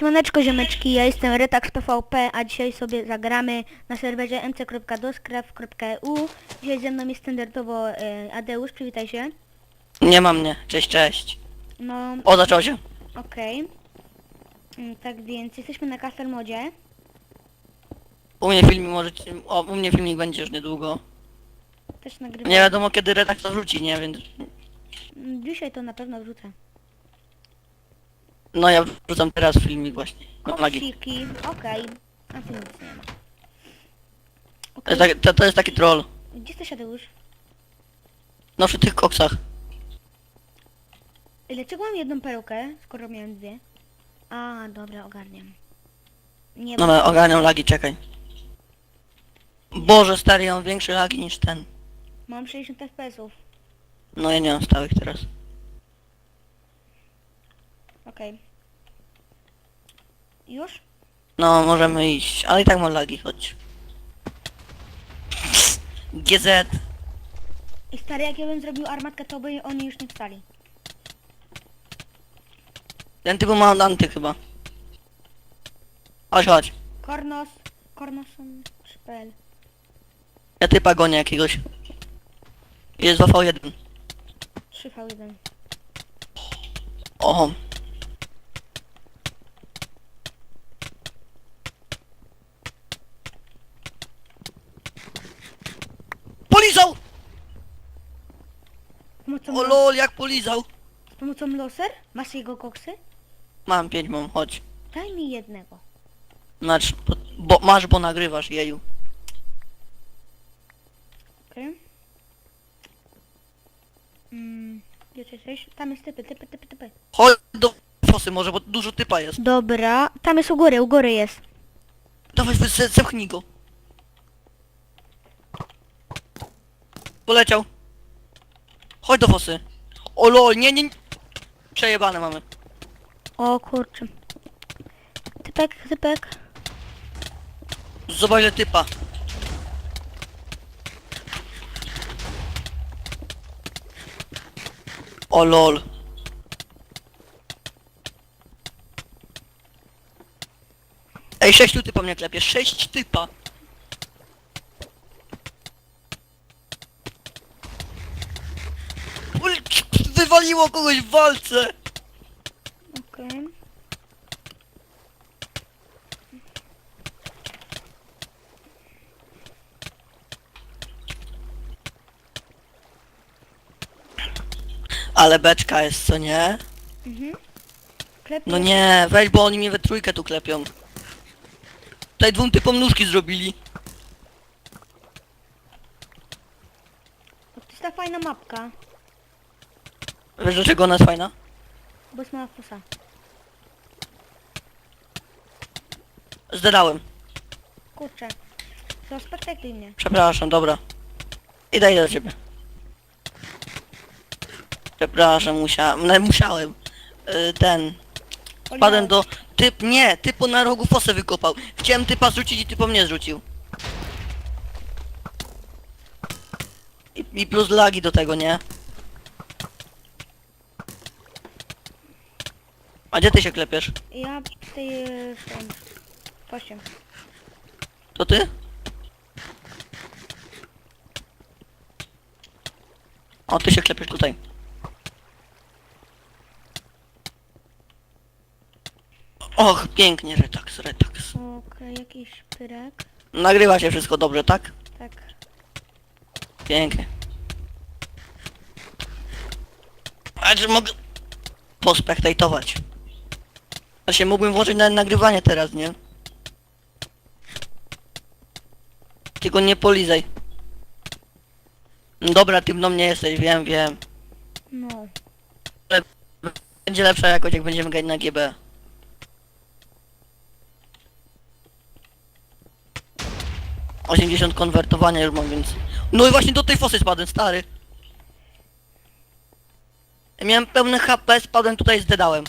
Siemaneczko ziomeczki, ja jestem Retax PVP, a dzisiaj sobie zagramy na serwerze mc.doscraft.eu Dzisiaj ze mną jest standardowo e, Adeusz, przywitaj się. Nie ma mnie. Cześć, cześć. No, O, zaczęło się. okej. Mm, Tak więc jesteśmy na Castle Modzie. U mnie filmik możecie... O, u mnie filmik będzie już niedługo. Też nagrywam. Nie wiadomo kiedy redak to wrzuci, nie? Więc... Mm, Dzisiaj to na pewno wrzucę. No ja wrzucam teraz filmik właśnie. No, lagi. Okej. A tu nic nie ma. To Okej, jest, taki, to, to jest taki troll. gdzie jesteś Adeusz? No przy tych koksach. Dlaczego mam jedną perukę, skoro miałem dwie? A, dobra, ogarniam. Nie, No no, ogarniam lagi, czekaj. Boże stary, ja mam większe lagi niż ten. mam 60 FPS-ów. No ja nie mam stałych teraz. Okej. Już? No możemy iść, ale i tak mam lagi, chodź. GZ. I stary, jak ja bym zrobił armatkę, to by oni już nie wstali. Ten typu ma anty chyba. Chodź, chodź. Kornos, Kornoson, szpel. Ja typa gonię jakiegoś. Jest 2v1. 3v1. O. Polizał! Z pomocą, O lo- lol, jak polizał! z pomocą loser? Masz jego koksy? Mam pięć, mam, chodź. Daj mi jednego. Znaczy, bo, bo masz, bo nagrywasz, jeju. Okej. Mm, gdzie ty jesteś? Tam jest typy, typy, typy, typy. Chodź do fosy może, bo dużo typa jest. Dobra, tam jest u góry, u góry jest. Dawaj, wy- ze- zepchnij go. Poleciał. Chodź do fosy. O lol, nie, nie. nie. Przejebane mamy. O kurczę. Typek, typek. Zobacz typa. O lol. Ej, sześciu typa mnie klepie, sześć typa. Wywaliło kogoś w walce. Okej. Ale beczka jest, co nie? Mhm. No nie, weź, bo oni mnie we trójkę tu klepią. Tutaj dwóm typom nóżki zrobili. To jest ta fajna mapka, Wiesz dlaczego ona jest fajna? bo jest mała fosa. Zdadałem. Kurczę. Zaspektaktuj mnie. Przepraszam, dobra. Idę, idę do ciebie. Przepraszam, musiałem, no, musiałem. Y, ten, wpadłem do... Typ, nie, typu na rogu fosę wykopał. Chciałem typa zrzucić i typo mnie zrzucił. I, I plus lagi do tego, nie? A gdzie ty się klepiesz? Ja w tej... e, w tym... Fosie. To ty? O, ty się klepiesz tutaj. Och, pięknie, retaks, retaks. Okej, jakiś pyrek. Nagrywa się wszystko dobrze, tak? Tak. Pięknie. A czy mogę pospektajtować? Się mógłbym włożyć na nagrywanie teraz, nie? Tylko nie polizaj. Dobra, ty mną nie jesteś, wiem, wiem. No. Będzie lepsza jakość, jak będziemy grać na GB. Osiemdziesiąt konwertowania już mam, więc... No i właśnie do tej fosy spadłem, stary. Ja miałem pełne HP, spadłem tutaj, zdedałem.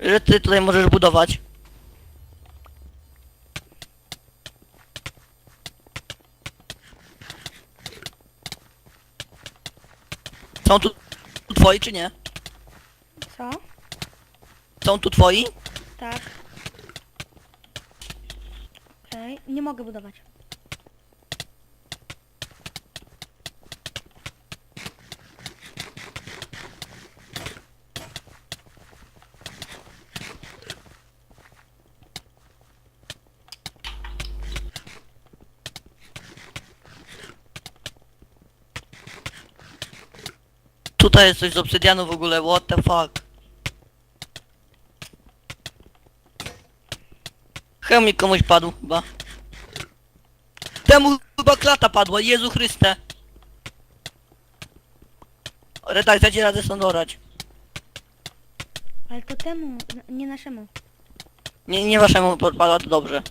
Że ty tutaj możesz budować. Są tu, tu twoi czy nie? Co? Są tu twoi? Tak. Okej, nie mogę budować. Tutaj jest coś z obsydianu w ogóle, what the fuck. Chemik komuś padł chyba. Temu chyba klata padła, Jezu Chryste. Redakcja ci radę stąd orać. Ale to temu, n- nie naszemu. Nie, nie waszemu podpadła, to dobrze.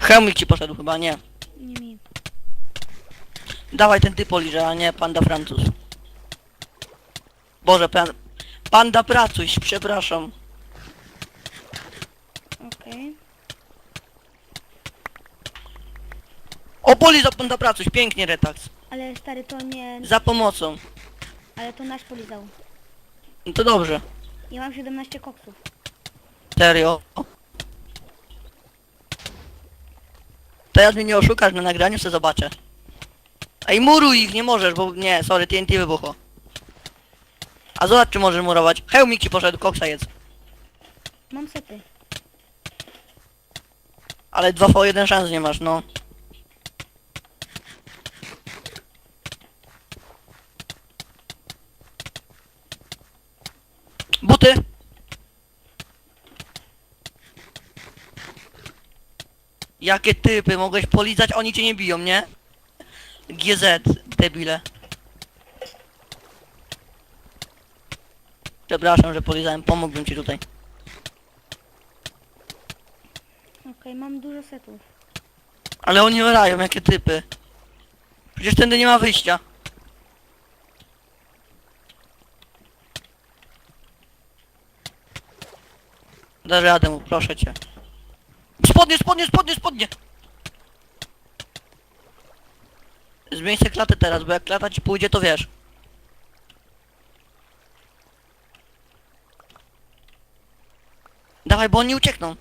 Chemik ci poszedł chyba, nie. Nie mi. Dawaj ten typ poliże, a nie panda Francuz. Boże, pan... Panda pracuś, przepraszam. Okej. O, poli za panda pracuś, pięknie Retax. Ale stary, to nie... Za pomocą. Ale to nasz polizał. No to dobrze. Ja mam 17 koksów. Serio. Teraz mnie nie oszukasz na nagraniu, co zobaczę. Ej, muruj ich, nie możesz, bo... Nie, sorry, TNT wybuchło. A zobacz, czy możesz murować. Hełmik ci poszedł, koksa jedz. Mam sety. Ale 2v1 szans nie masz, no. Buty! Jakie typy, mogłeś polizać, oni cię nie biją, nie? GZ, debile. Przepraszam, że polizałem, pomógłbym ci tutaj. Okej, mam dużo setów. Ale oni orają, jakie typy. Przecież tędy nie ma wyjścia. Dasz radę mu, proszę cię. Spodnie, spodnie, spodnie, spodnie! Zmień sobie klatę teraz, bo jak klata ci pójdzie, to wiesz. Dawaj, bo oni uciekną.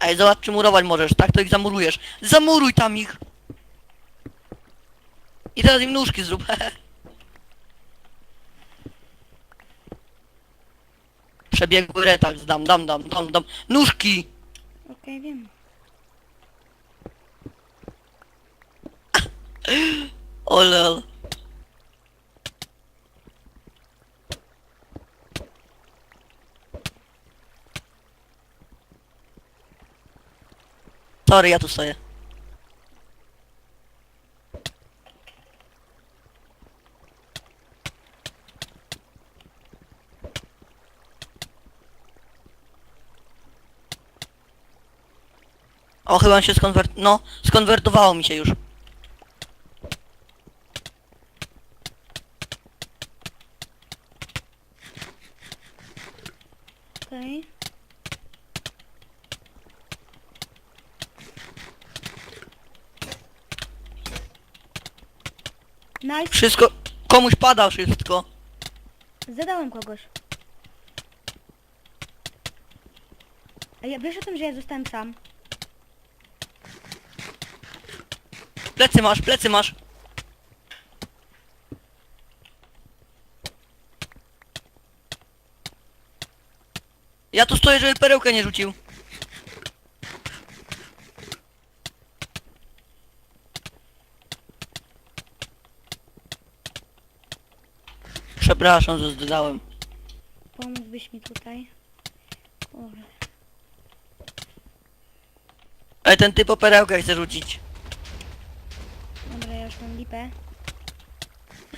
Ej, zobacz czy murować możesz, tak to ich zamurujesz. Zamuruj tam ich! I teraz im nóżki zrób, Przebiegły retak, dam, dam, dam, dam, dam. Nóżki! Okej, wiem. O lol. Sorry, ja tu stoję. O, chyba się skonwert... No, skonwertowało mi się już. Okej. Nice. Wszystko... Komuś pada wszystko. Zadałem kogoś. A ja, wiesz o tym, że ja zostałem sam? Plecy masz, plecy masz. Ja tu stoję, żeby perełkę nie rzucił. Przepraszam, że zdałem. Pomógłbyś mi tutaj? Kurde. Ale ten typ o perełkę chce rzucić. Dobra, ja już mam lipę.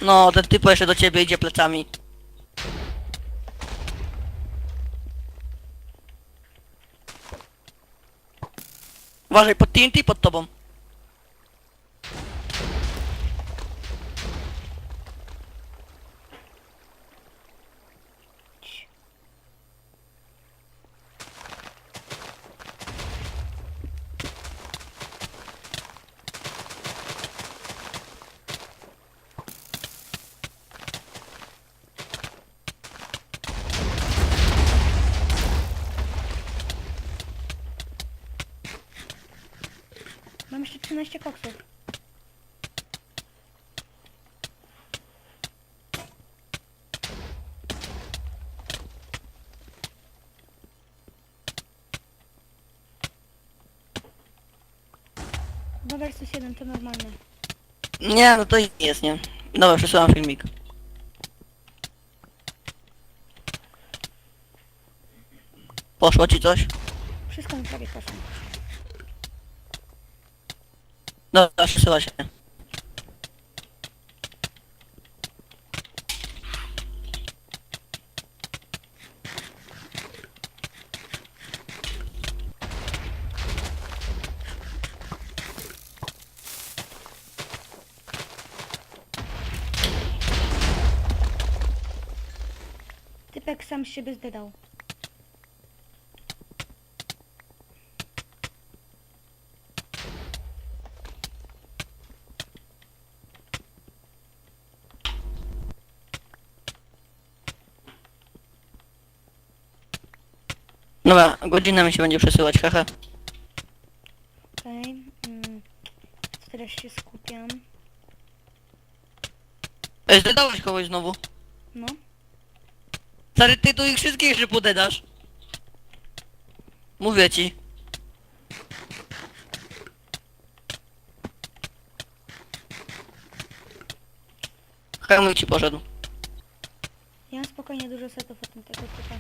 No, ten typ jeszcze do ciebie idzie plecami. Uważaj, pod TNT pod tobą. 12 koksów. No versus 1 to normalne. Nie, no to jest, nie. Dobra, przesyłam filmik. Poszło ci coś? Wszystko mi prawie poszło. Dobra, przesyła się. Typek sam siebie zdedał. Dobra, godzina mi się będzie przesyłać, haha. Okej. Mm. Teraz się skupiam. Ej, zdedałeś kogoś znowu. No. Stary, ty tu ich wszystkich jeszcze podedasz. Mówię ci. Hełmik ci poszedł. Ja mam spokojnie dużo setów od tego typa.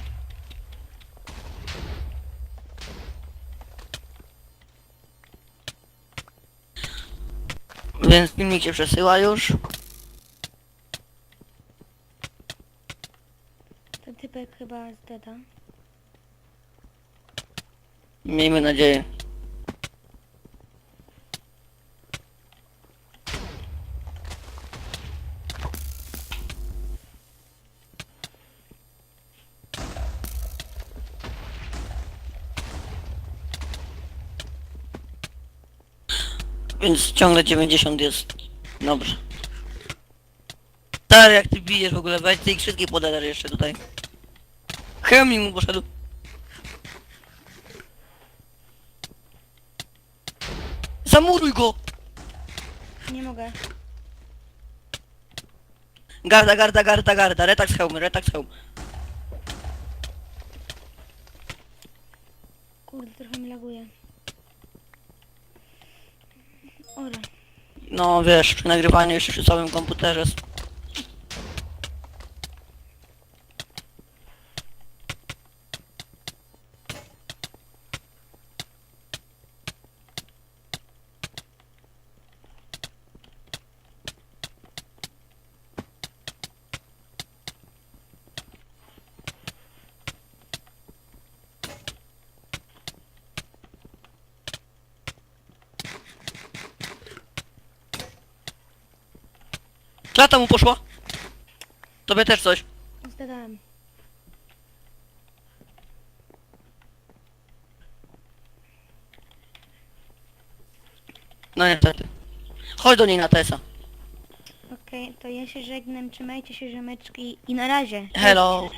Więc filmik się przesyła już. Ten typek chyba zdeda. Miejmy nadzieję. Więc ciągle 90 jest. Dobrze. Stary, jak ty bijesz w ogóle, weź ty ich wszystkich podadasz jeszcze tutaj. Chemii mu poszedł. Zamuruj go! Nie mogę. Garda, garda, garda, garda. Retax hełm, retax hełm. Kurde, trochę mi laguje. No wiesz, przy nagrywaniu jeszcze przy całym komputerze. Klata mu poszła? Tobie też coś. Zdedałem. No niestety. Chodź do niej na Tesa. Okej, to ja się żegnam, trzymajcie się rzemeczki i na razie. Hello.